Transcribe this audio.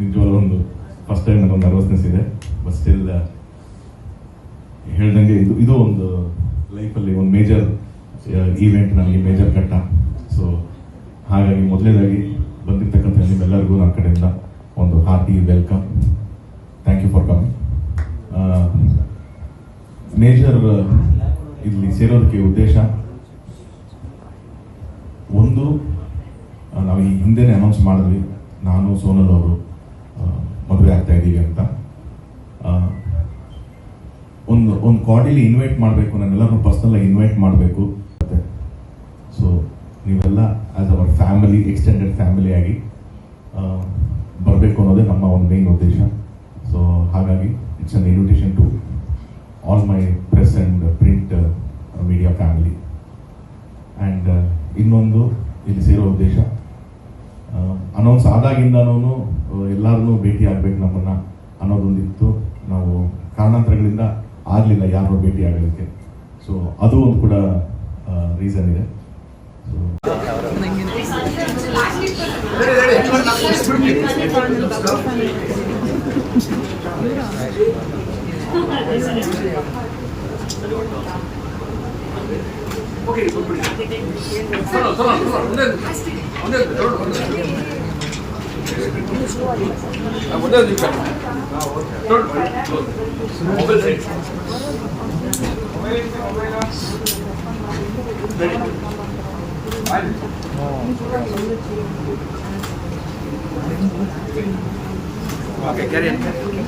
ನಿಜವಾಗ್ಲೂ ಒಂದು first time ನನಗೊಂದು ನರ್ವಸ್ನೆಸ್ ಇದೆ. ಬಟ್ ಸ್ಟಿಲ್ ಹೇಳ್ದಂಗೆ ಇದು ಇದು ಒಂದು ಲೈಫಲ್ಲಿ ಒಂದು ಮೇಜರ್ ಈವೆಂಟ್ ನನಗೆ ಮೇಜರ್ ಘಟ್ಟ. ಸೊ ಹಾಗಾಗಿ ಮೊದಲನೇದಾಗಿ ಬಂದಿರ್ತಕ್ಕಂಥ ನಿಮ್ಮೆಲ್ಲರಿಗೂ ನನ್ನ ಕಡೆಯಿಂದ ಒಂದು hearty welcome thank you for coming major ಇಲ್ಲಿ ಸೇರೋದಕ್ಕೆ ಉದ್ದೇಶ, ಒಂದು, ನಾವು ಈ ಹಿಂದೆನೇ ಅನೌನ್ಸ್ ಮಾಡಿದ್ವಿ. ನಾನು ಸೋನಲ್ ಅವರು. ಆಗ್ತಾ ಇದ್ದೀವಿ ಅಂತ ಒಂದು ಒಂದು ಕಾಡಿಲಿ ಇನ್ವೈಟ್ ಮಾಡಬೇಕು ನನ್ನೆಲ್ಲರೂ ಪರ್ಸ್ನಲ್ಲಾಗಿ ಇನ್ವೈಟ್ ಮಾಡಬೇಕು. ಸೊ ನೀವೆಲ್ಲ as our family extended family ಆಗಿ ಬರಬೇಕು ಅನ್ನೋದೇ ನಮ್ಮ ಒಂದು ಮೇನ್ ಉದ್ದೇಶ. ಸೊ ಹಾಗಾಗಿ it's an invitation to all my press and print media family and ಇನ್ನೊಂದು, ಇಲ್ಲಿ ಸೇರೋ ಉದ್ದೇಶ ಅನೌನ್ಸ್ ಆದಾಗಿಂದನೂ ಎಲ್ಲರನ್ನೂ ಭೇಟಿ ಆಗ್ಬೇಕು ನಮ್ಮನ್ನ ಅನ್ನೋದೊಂದಿತ್ತು. ನಾವು ಕಾರಣಾಂತರಗಳಿಂದ ಆಗಲಿಲ್ಲ ಯಾರನ್ನೂ ಭೇಟಿ ಆಗಲಿಕ್ಕೆ. ಸೊ ಅದು ಒಂದು ಕೂಡ ರೀಸನ್ ಇದೆ. Abundante diferente. Okay, get in.